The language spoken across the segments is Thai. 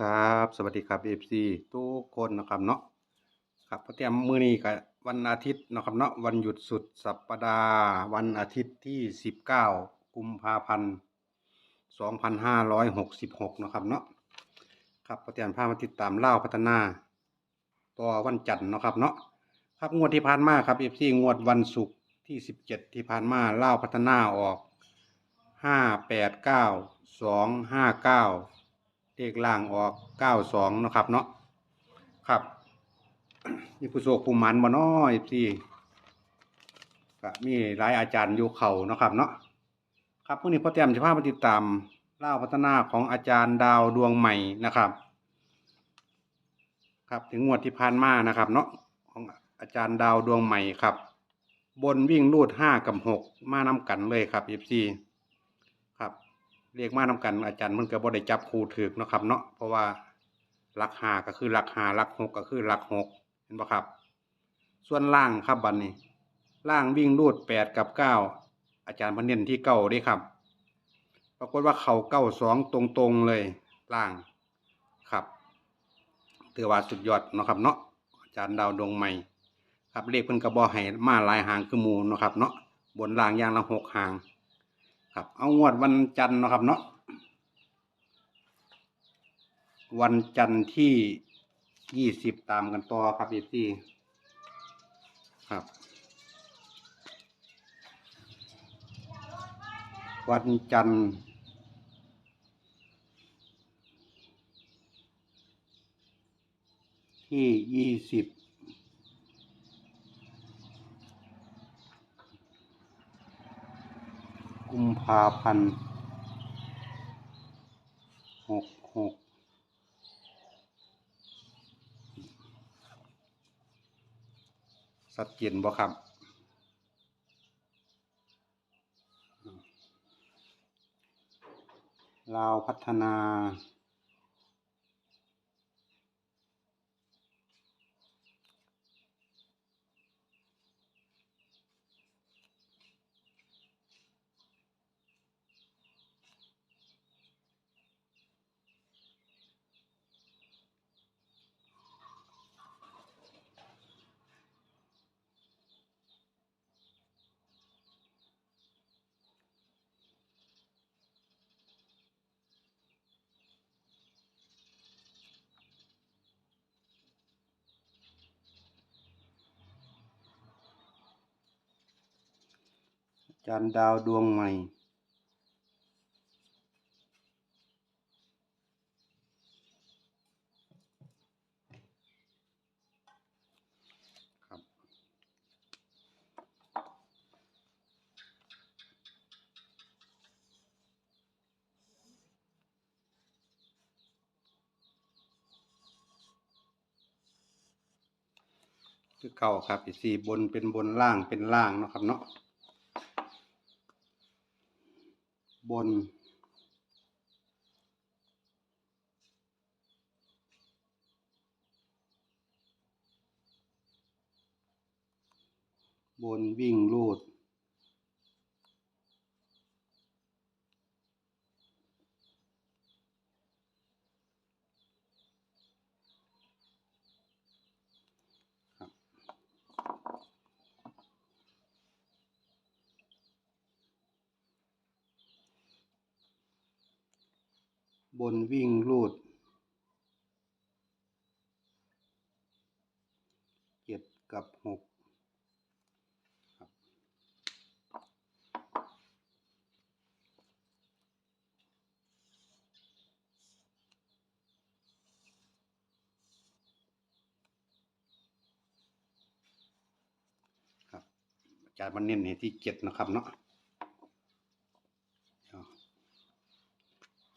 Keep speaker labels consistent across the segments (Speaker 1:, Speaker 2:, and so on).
Speaker 1: ครับ สวัสดีครับ FC ทุกคนนะครับเนาะครับก็เตรียมมื้อนี้ก็วันอาทิตย์นะครับเนาะวันหยุดสุดสัปดาห์ วันอาทิตย์ที่ 19 กุมภาพันธ์ 2566เนาะครับเนาะครับก็เตรียมพามาติดตามเล่าพัฒนา ต่อวันจันทร์นะครับเนาะครับงวดที่ผ่านมาครับ FC งวดวันศุกร์ที่ 17 ที่ผ่านมาเล่าพัฒนาออกห้าแปด เก้าสองห้าเก้าเลขล่างออกเก้าสองนะครับเนาะครับมีผู้โชคผู้มันบ่น้อยพี่ก็มีหลายอาจารย์อยู่เขานะครับเนาะครับพรุ่งนี้พ่อเตรียมจะพามาติดตามเล่าพัฒนาของอาจารย์ดาวดวงใหม่นะครับ ครับถึงงวดที่ผ่านมานะครับ เนาะของอาจารย์ดาวดวงใหม่ครับ บนวิ่งรูดห้ากับหกมานำกันเลยครับเอฟซี เรียกมานำกันอาจารย์มันก็บ่ได้จับครูถึกเนาะครับ เนาะเพราะว่าหลักหาก็คือหลักหาหลักหกก็คือหลักหกเห็นปะครับ ส่วนล่างครับบันนี้ ล่างวิ่งรูดแปดกับเก้าอาจารย์เพันเน้นที่เก้าด้ครับ ปรากฏว่าเขาเก้าสองตรงๆเลยล่างครับถือว่าสุดยอดเนาะครับ เนาะอาจารย์ดาวดวงใหม่ ครับเลขเพิ่นก็บ่ให้มาลายหางคือมูเนาะครับ เนาะบนล่างยางละหกหาง ครับ เอางวดวันจันทร์นะครับเนาะวันจันทร์ที่ยี่สิบตามกันต่อครับอีพี่ครับ วันจันทร์ที่ยี่สิบ กุมภาพันธ์หกหกสัดเจนบ่ครับลาวพัฒนา จารย์ดาวดวงใหม่ ครับ คือเก่าครับอีสี่บนเป็นบนล่างเป็นล่างเนาะครับเนาะ บน บนวิ่งลูด บนวิ่งลูดเจ็ดกับหกครับอาจารย์มันเน้นให้ที่เจ็ดนะครับเนาะเดี๋ยว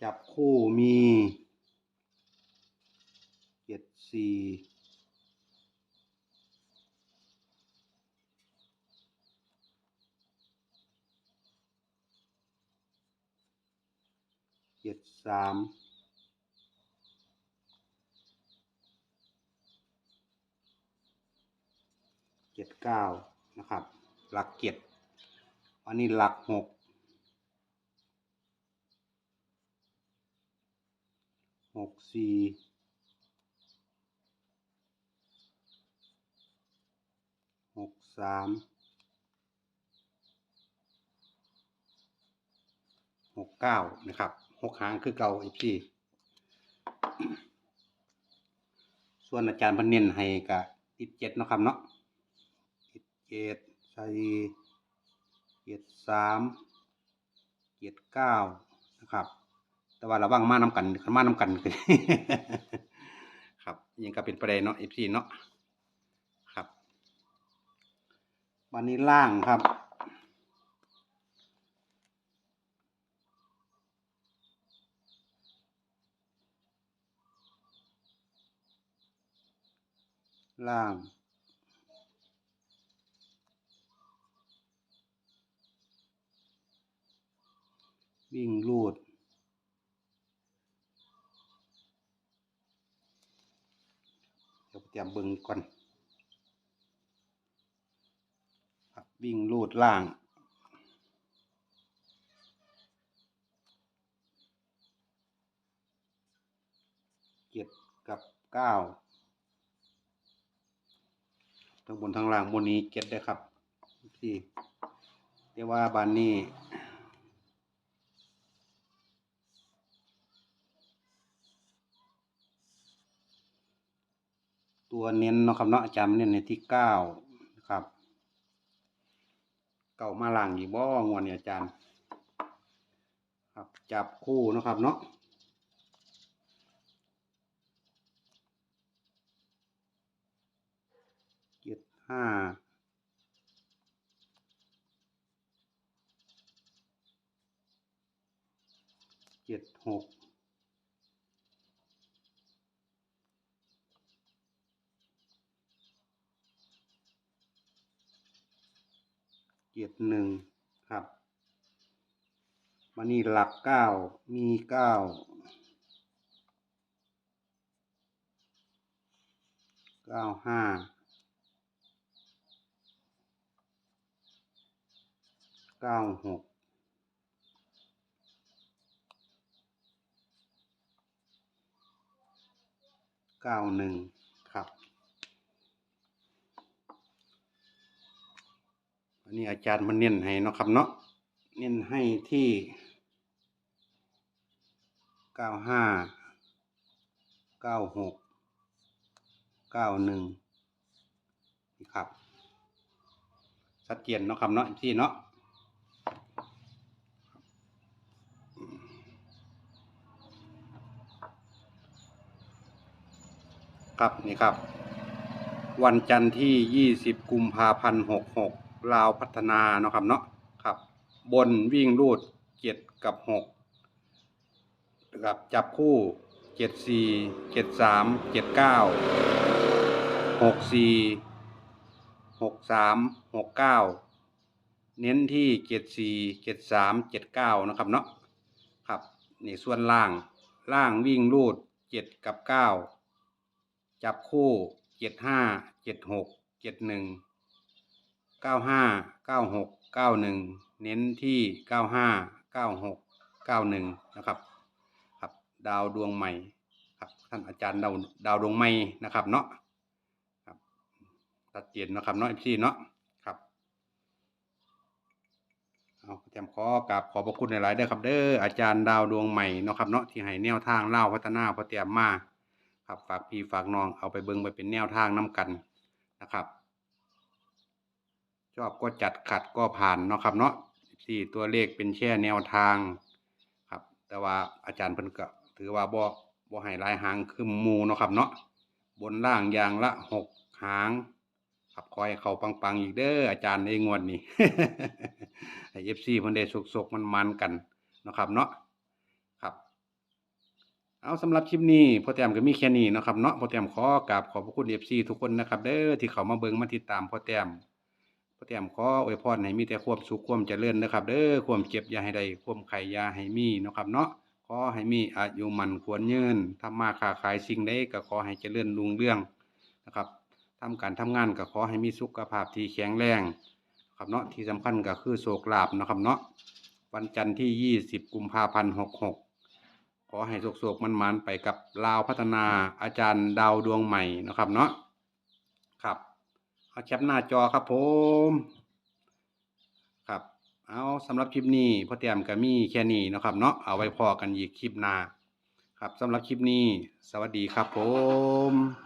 Speaker 1: จับคู่มีเจ็ดสี่เจ็ดสามเจ็ดเก้านะครับ หลักเจ็ดอันนี้หลักหก หกสี่หกสามหกเก้านะครับหกหางคือเก่าอีกทีส่วนอาจารย์พันเน้นให้กับติดเจ็ดนะครับเนาะติดเจ็ดใส่เจ็ดสามเจ็ดเก้านะครับ แต่ว่าระวังมาน้ำกันคันมาน้ำกันคือครับยังก็เป็นประเด็นเนาะเอฟซีเนาะครับ วันนี้ล่างครับล่าง วิ่งลูด เดี๋ยวเตรียมเบิ่งก่อนบวิ่งลูดล่าง เจ็ดกับเก้าทั้งบนทั้งล่างบนนี้เจ็ดได้ครับสี่เรียกว่าบานนี้ ตัวเน้นเนาะครับเนาะอาจารย์เน้นในที่เก้านะครับ เก่ามาล่างอีกบ่งวนเนี่ยอาจารย์ ครับจับคู่นะครับเนาะเจ็ดห้าเจ็ดหก เจ็ดหนึ่งครับมานี่หลักเก้ามีเก้าเก้าห้าเก้าหกเก้าหนึ่งครับ อันนี้อาจารย์มันเน้นให้เนาะครับเนาะเน้นให้ที่เก้าห้าเก้าหกเก้าหนึ่งนี่ครับชัดเจนเนาะครับเนาะที่เนาะครับนี่ครับ วันจันทร์ที่ 20 กุมภาพันธ์ 66 ลาวพัฒนาเนาะครับเนาะครับ บนวิ่งรูดเจ็ดกับหกกับจับคู่เจ็ดสี่เจ็ดสามเจ็ดเก้าหกสี่หกสามหกเก้าเน้นที่เจ็ดสี่เจ็ดสามเจ็ดเก้านะครับเนาะครับนี่ส่วนล่างล่างวิ่งรูดเจ็ดกับเก้าจับคู่เจ็ดห้าเจ็ดหกเจ็ดหนึ่ง เก้าห้าเก้าหกเก้าหนึ่งเน้นที่เก้าห้าเก้าหกเก้าหนึ่งนะครับครับ ดาวดวงใหม่ครับท่านอาจารย์ดาวดาวดวงใหม่นะครับเนาะครับตัดเจนนะครับเนาะพี่เนาะครับเอาเตรียมขอกราบขอบพระคุณหลายๆเด้อครับ เด้ออาจารย์ดาวดวงใหม่เนาะครับเนาะที่ให้แนวทางเล่าพัฒนาพอเตรียมมาครับฝากพี่ฝากน้องเอาไปเบิ่งไปเป็นแนวทางน้ากันนะครับ ชอบก็จัดขัดก็ผ่านเนาะครับเนาะสี่ตัวเลขเป็นแค่แนวทาง ครับ แต่ว่าอาจารย์เพิ่นก็ถือว่าบ่บ่ให้ลายหางคือมูเนาะครับเนาะบนล่างอย่างละหกหางครับคอยเขาปังๆอีกเด้ออาจารย์ในงวดนี้ให้ FC เพิ่นได้สุกๆมันๆกันเนาะครับเนาะครับ เอาสำหรับคลิปนี้พ่อแต้มก็มีแค่นี้เนาะครับเนาะพ่อแต้มขอกราบขอบพระคุณ FC ทุกคนนะครับ เด้อที่เขามาเบิ่งมาติดตามพ่อแต้ม พ่อแต้มขออวยพรให้มีแต่ความสุขความเจริญนะครับ เด้อความเจ็บยาให้ได้ความไข่ยาให้มีนะครับเนาะขอให้มีอายุมันควรยืนทำมาค้าขายสิ่งใดก็ขอให้เจริญรุ่งเรืองนะครับทำการทำงานก็ขอให้มีสุขภาพที่แข็งแรงครับเนาะที่สำคัญก็คือโศกลาบนะครับเนาะวันจันทร์ที่ 20 กุมภาพันธ์ 66 ขอให้โศกๆมันๆไปกับลาวพัฒนาอาจารย์ดาวดวงใหม่นะครับเนาะ เอาแคปหน้าจอครับผมครับ เอาสำหรับคลิปนี้พ่อเตรียมก็มีแค่นี้นะครับเนาะเอาไว้พอกันอีกคลิปหน้าครับสำหรับคลิปนี้ สวัสดีครับผม